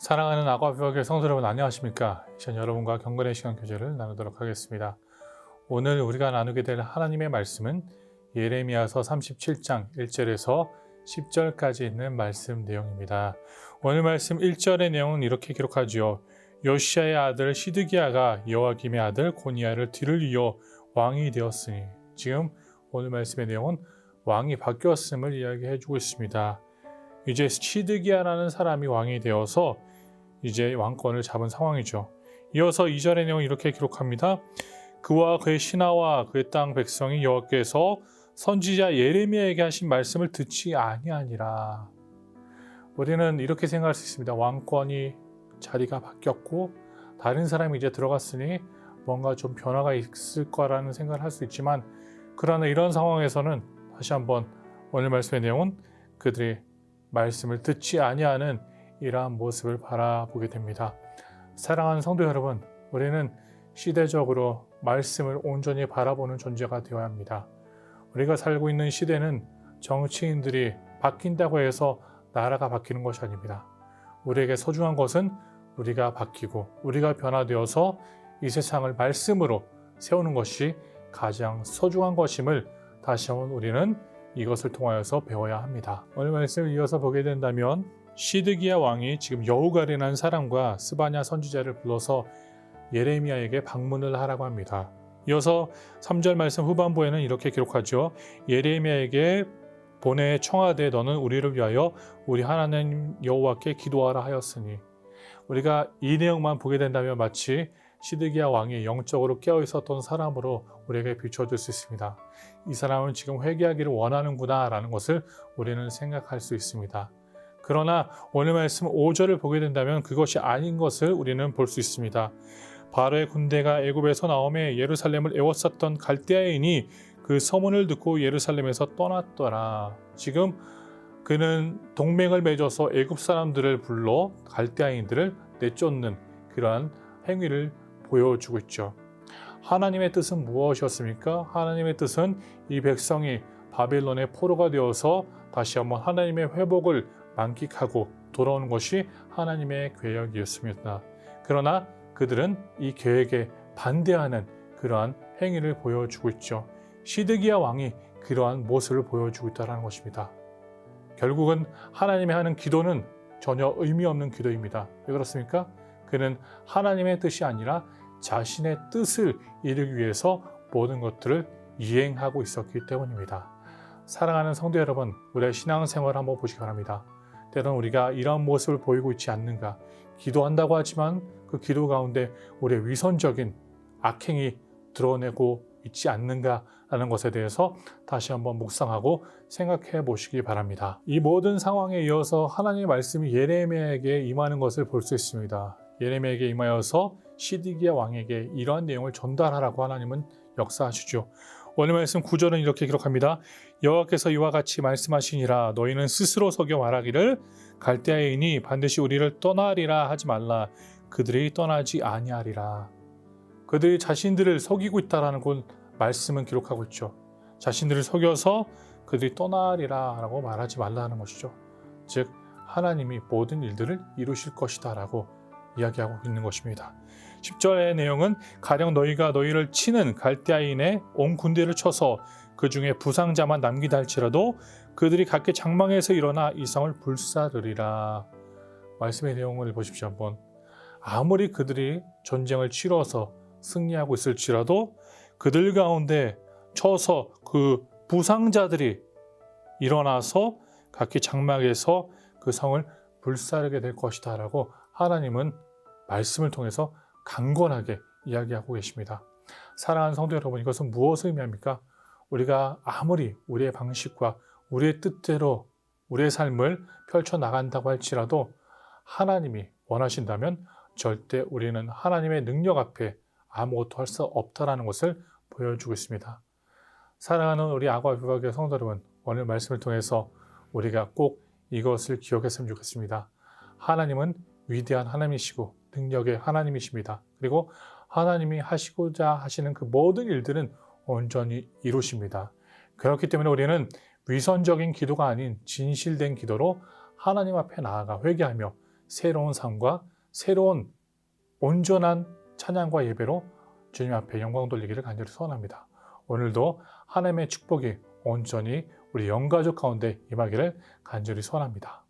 사랑하는 아과비학의 성도 여러분 안녕하십니까? 이전 여러분과 경건의 시간 교제를 나누도록 하겠습니다. 오늘 우리가 나누게 될 하나님의 말씀은 예레미야서 37장 1절에서 10절까지 있는 말씀 내용입니다. 오늘 말씀 1절의 내용은 이렇게 기록하지요. 요시아의 아들 시드기야가 여호와김의 아들 고니야를 뒤를 이어 왕이 되었으니 지금 오늘 말씀의 내용은 왕이 바뀌었음을 이야기해 주고 있습니다. 이제 시드기야라는 사람이 왕이 되어서 이제 왕권을 잡은 상황이죠. 이어서 2절의 내용 이렇게 기록합니다. 그와 그의 신하와 그의 땅 백성이 여호와께서 선지자 예레미야에게 하신 말씀을 듣지 아니하니라. 우리는 이렇게 생각할 수 있습니다. 왕권이 자리가 바뀌었고 다른 사람이 이제 들어갔으니 뭔가 좀 변화가 있을 거라는 생각을 할 수 있지만 그러나 이런 상황에서는 다시 한번 오늘 말씀의 내용은 그들이 말씀을 듣지 아니하는 이러한 모습을 바라보게 됩니다. 사랑하는 성도 여러분, 우리는 시대적으로 말씀을 온전히 바라보는 존재가 되어야 합니다. 우리가 살고 있는 시대는 정치인들이 바뀐다고 해서 나라가 바뀌는 것이 아닙니다. 우리에게 소중한 것은 우리가 바뀌고 우리가 변화되어서 이 세상을 말씀으로 세우는 것이 가장 소중한 것임을 다시 한번 우리는 이것을 통하여서 배워야 합니다. 오늘 말씀을 이어서 보게 된다면 시드기야 왕이 지금 여우가리라는 사람과 스바냐 선지자를 불러서 예레미야에게 방문을 하라고 합니다. 이어서 3절 말씀 후반부에는 이렇게 기록하죠. 예레미야에게 보내 청하되 너는 우리를 위하여 우리 하나님 여호와께 기도하라 하였으니 우리가 이 내용만 보게 된다면 마치 시드기야 왕이 영적으로 깨어 있었던 사람으로 우리에게 비춰질 수 있습니다. 이 사람은 지금 회개하기를 원하는구나라는 것을 우리는 생각할 수 있습니다. 그러나 오늘 말씀 5절을 보게 된다면 그것이 아닌 것을 우리는 볼 수 있습니다. 바로의 군대가 애굽에서 나오매 예루살렘을 애워쌌던 갈대아인이 그 서문을 듣고 예루살렘에서 떠났더라. 지금 그는 동맹을 맺어서 애굽 사람들을 불러 갈대아인들을 내쫓는 그러한 행위를 보여주고 있죠. 하나님의 뜻은 무엇이었습니까? 하나님의 뜻은 이 백성이 바벨론의 포로가 되어서 다시 한번 하나님의 회복을 만끽하고 돌아오는 것이 하나님의 계획이었습니다. 그러나 그들은 이 계획에 반대하는 그러한 행위를 보여주고 있죠. 시드기야 왕이 그러한 모습을 보여주고 있다는 것입니다. 결국은 하나님이 하는 기도는 전혀 의미 없는 기도입니다. 왜 그렇습니까? 그는 하나님의 뜻이 아니라 자신의 뜻을 이루기 위해서 모든 것들을 이행하고 있었기 때문입니다. 사랑하는 성도 여러분, 우리의 신앙생활 한번 보시기 바랍니다. 때론 우리가 이러한 모습을 보이고 있지 않는가? 기도한다고 하지만 그 기도 가운데 우리의 위선적인 악행이 드러내고 있지 않는가라는 것에 대해서 다시 한번 묵상하고 생각해 보시기 바랍니다. 이 모든 상황에 이어서 하나님의 말씀이 예레미야에게 임하는 것을 볼 수 있습니다. 예레미야에게 임하여서 시디기야 왕에게 이러한 내용을 전달하라고 하나님은 역사하시죠. 오늘 말씀 9절은 이렇게 기록합니다. 여호와께서 이와 같이 말씀하시니라 너희는 스스로 속여 말하기를 갈대아인이 반드시 우리를 떠나리라 하지 말라 그들이 떠나지 아니하리라. 그들이 자신들을 속이고 있다라는 그 말씀은 기록하고 있죠. 자신들을 속여서 그들이 떠나리라라고 말하지 말라는 것이죠. 즉 하나님이 모든 일들을 이루실 것이다라고 이야기하고 있는 것입니다. 10절의 내용은 가령 너희가 너희를 치는 갈대아인의 온 군대를 쳐서 그 중에 부상자만 남기다 할지라도 그들이 각기 장망에서 일어나 이성을 불사르리라. 말씀의 내용을 보십시오 한번. 아무리 그들이 전쟁을 치러서 승리하고 있을지라도 그들 가운데 쳐서 그 부상자들이 일어나서 각기 장막에서 그 성을 불사르게 될 것이다라고 하나님은 말씀을 통해서 강건하게 이야기하고 계십니다. 사랑하는 성도 여러분, 이것은 무엇을 의미합니까? 우리가 아무리 우리의 방식과 우리의 뜻대로 우리의 삶을 펼쳐 나간다고 할지라도 하나님이 원하신다면 절대 우리는 하나님의 능력 앞에 아무것도 할 수 없다라는 것을 보여주고 있습니다. 사랑하는 우리 아과 비박의 성도 여러분, 오늘 말씀을 통해서 우리가 꼭 이것을 기억했으면 좋겠습니다. 하나님은 위대한 하나님이시고 능력의 하나님이십니다. 그리고 하나님이 하시고자 하시는 그 모든 일들은 온전히 이루십니다. 그렇기 때문에 우리는 위선적인 기도가 아닌 진실된 기도로 하나님 앞에 나아가 회개하며 새로운 삶과 새로운 온전한 찬양과 예배로 주님 앞에 영광 돌리기를 간절히 소원합니다. 오늘도 하나님의 축복이 온전히 우리 영가족 가운데 임하기를 간절히 소원합니다.